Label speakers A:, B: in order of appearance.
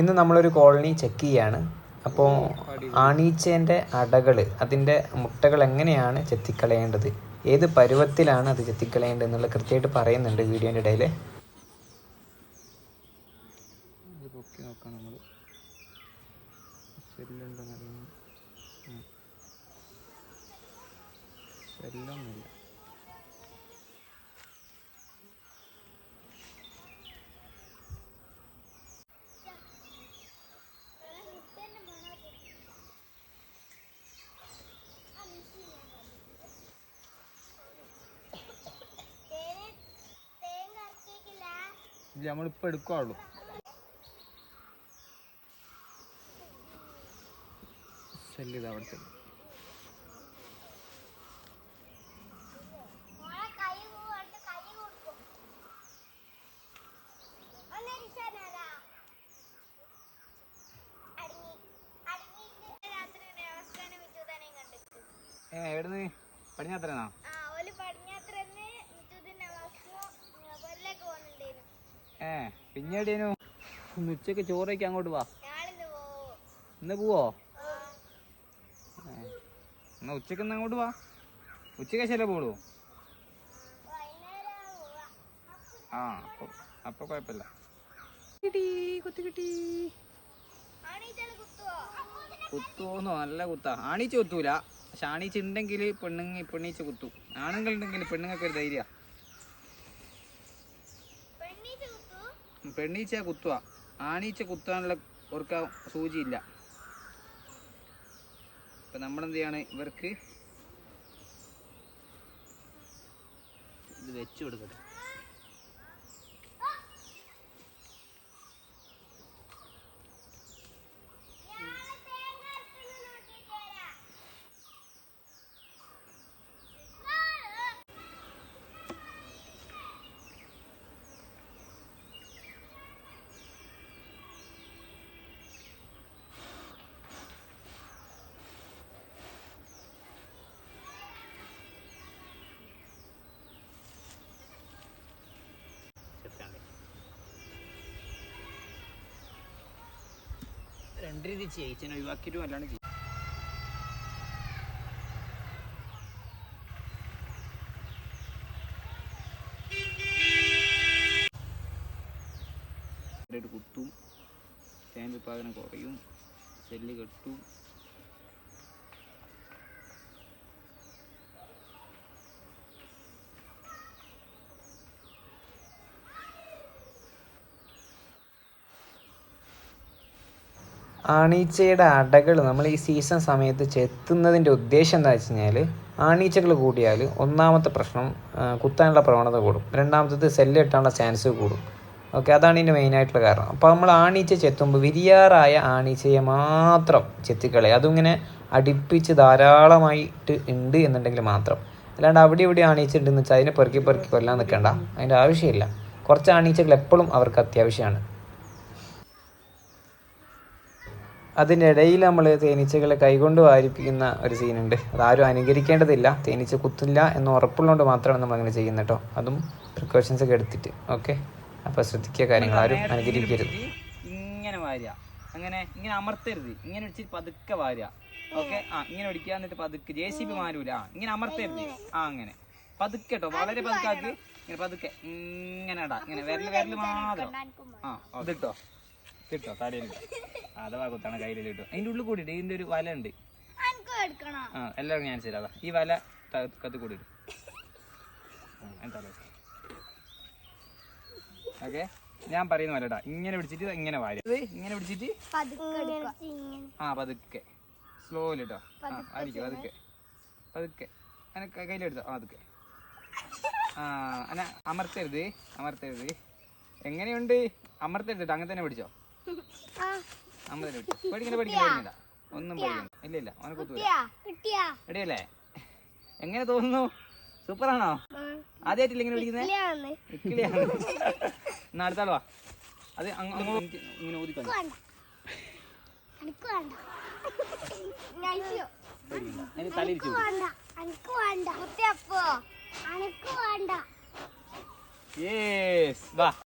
A: ഇന്ന് നമ്മളൊരു colony check ചെയ്യാണ്. അപ്പോൾ ആണീച്ചേന്റെ അടകൾ അതിന്റെ മുട്ടകൾ എങ്ങനെയാണ് ചെത്തിക്കളയേണ്ടത്? ഏത് പരുവത്തിലാണ് അത് ചെത്തിക്കളയേണ്ടത് എന്നുള്ളത് കൃത്യമായിട്ട് പറയുന്നുണ്ട് വീഡിയോന്റെ ഇടയിൽ
B: പൊക്കി നോക്കാം ഇത് നമ്മളിപ്പോൾ എടുക്കുള്ളൂ സെല്ല് ഇത് അവിടെ സെല്ല് ഏ എവിടുന്ന്? പടിഞ്ഞാത്തരനാ ഏ പിന്നീടേനു? ഒന്ന് ഉച്ചയ്ക്ക് ചോറയ്ക്ക് അങ്ങോട്ട് വാ. ഇന്ന് പോവോ? എന്നാ ഉച്ചയ്ക്ക് ഇന്ന് അങ്ങോട്ട് വാ. ഉച്ചയ്ക്ക് ശരി പോളൂ ആ അപ്പൊ അപ്പൊ കുഴപ്പമില്ല കിട്ടി കുത്തി കിട്ടി കുത്തുവോന്നോ നല്ല കുത്താ. ആണീച്ച് കുത്തൂല. പക്ഷെ ആണീച്ച് ഉണ്ടെങ്കിൽ പെണ്ണുങ്ങി പെണ്ണീച്ച് കുത്തു. ആണുങ്ങളുണ്ടെങ്കിൽ പെണ്ണുങ്ങൾക്ക് ഒരു ധൈര്യ. പെണ്ണീച്ച കുത്തുക ആണീച്ച കുത്താനുള്ള ഓർക്ക സൂചിയില്ല. അപ്പൊ നമ്മളെന്ത് ചെയ്യാണ് ഇവർക്ക്? ഇത് വെച്ചു കൊടുക്കട്ടെ. രണ്ട് രീതി ചേച്ചിനെ ഒഴിവാക്കിയിട്ട് വല്ലാണ്ട് കുത്തും തേൻ ഉൽപാദനം കുറയും സെല്ല് കെട്ടും
A: ആണീച്ചയുടെ അടകൾ നമ്മൾ ഈ സീസൺ സമയത്ത് ചെത്തുന്നതിന്റെ ഉദ്ദേശം എന്താ വെച്ച് കഴിഞ്ഞാൽ ആണീച്ചകൾ കൂടിയാൽ ഒന്നാമത്തെ പ്രശ്നം കുത്താനുള്ള പ്രവണത കൂടും. രണ്ടാമത്തത് സെല്ല് കിട്ടാനുള്ള ചാൻസ് കൂടും. ഓക്കെ അതാണ് ഇതിന്റെ മെയിനായിട്ടുള്ള കാരണം. അപ്പോൾ നമ്മൾ ആണീച്ച ചെത്തുമ്പോൾ വിരിയാറായ ആണീച്ചയെ മാത്രം ചെത്തിക്കളയുക അതിങ്ങനെ അടുപ്പിച്ച് ധാരാളമായിട്ട് ഉണ്ട് എന്നുണ്ടെങ്കിൽ മാത്രം. അല്ലാണ്ട് അവിടെ ഇവിടെ ആണീച്ച ഉണ്ടെന്ന് വെച്ചാൽ അതിനെ പെറുക്കി പെറുക്കി കൊല്ലാൻ നിൽക്കണ്ട അതിന്റെ ആവശ്യമില്ല. കുറച്ച് ആണീച്ചകൾ എപ്പോഴും അവർക്ക് അത്യാവശ്യമാണ് അതിനിടയിൽ നമ്മൾ തേനീച്ചകളെ കൈകൊണ്ട് വാരിപ്പിക്കുന്ന ഒരു സീനുണ്ട്. അതാരും അനുകരിക്കേണ്ടതില്ല. തേനീച്ച കുത്തില്ല എന്ന് ഉറപ്പുള്ളതുകൊണ്ട് മാത്രമാണ് നമ്മൾ അങ്ങനെ ചെയ്യുന്നത് കേട്ടോ. അതും പ്രിക്കോഷൻസ് ഒക്കെ എടുത്തിട്ട്. ഓക്കെ അപ്പോൾ ശ്രദ്ധിക്കുക കാര്യങ്ങൾ. ആരും അനുകരിക്കരുത്.
B: ഇങ്ങനെ വാരിയ അങ്ങനെ ഇങ്ങനെ അമർത്തരുത്. ഇങ്ങനെ പതുക്കെ വാരിയ ഓക്കെ ആ ഇങ്ങനെ ഒടിക്കുക എന്നിട്ട് പതുക്കെ. ജെ സി ബി മാരൂല. ആ ഇങ്ങനെ അമർത്തരുത്. ആ അങ്ങനെ. പതുക്കെ കേട്ടോ. വളരെ പതുക്കാക്കി ഇങ്ങനെ പതുക്കെ. ഇങ്ങനെ ഇടാ. ഇങ്ങനെ വിരൽ വിരൽ മാത്രം. ആ ഇതിട്ടോ കിട്ടോ തലയിൽ അഥവാ കുത്താണ് കയ്യിൽ കിട്ടും. അതിന്റെ ഉള്ളിൽ കൂടിയിട്ട് ഇതിന്റെ ഒരു വല ഉണ്ട്. ആ എല്ലാവർക്കും ഞാൻ ശരി അതാ ഈ വല കത്ത് കൂടി ഓക്കെ? ഞാൻ പറയുന്ന പോലെ ഇങ്ങനെ പിടിച്ചിട്ട് ഇങ്ങനെ വാരി. ഇത് ഇങ്ങനെ പിടിച്ചിട്ട് ആ പതുക്കെ. സ്ലോയിൽ കേട്ടോ ആ ആയിരിക്കും പതുക്കെ. പതുക്കെ. അങ്ങനെ കയ്യിലെടുത്തോ ആ പതുക്കെ. ആ അന അമർത്തരുത് അമർത്തരുത്. എങ്ങനെയുണ്ട്? അമർത്തരുത് അങ്ങനെ തന്നെ പിടിച്ചോ? അമർത്തരുത് പിടിച്ചോ പേടിക്കണ്ട പേടിക്കണ്ട പേടിക്കണ്ട ഒന്നും പേടിക്കണ്ട ഇല്ല ഇല്ല അവനെ കുത്തൂല. റെഡിയല്ലേ എങ്ങനെ തോന്നുന്നു? സൂപ്പറാണോ? ആദ്യമായിട്ടില്ല ഇങ്ങനെ ഇക്കിളിയാണ്. എന്നാ അടുത്താളോ വാ. അത് അങ്ങ് അങ്ങ് എനിക്ക് ഇങ്ങനെ ഊതിക്കോ
C: എനിക്ക്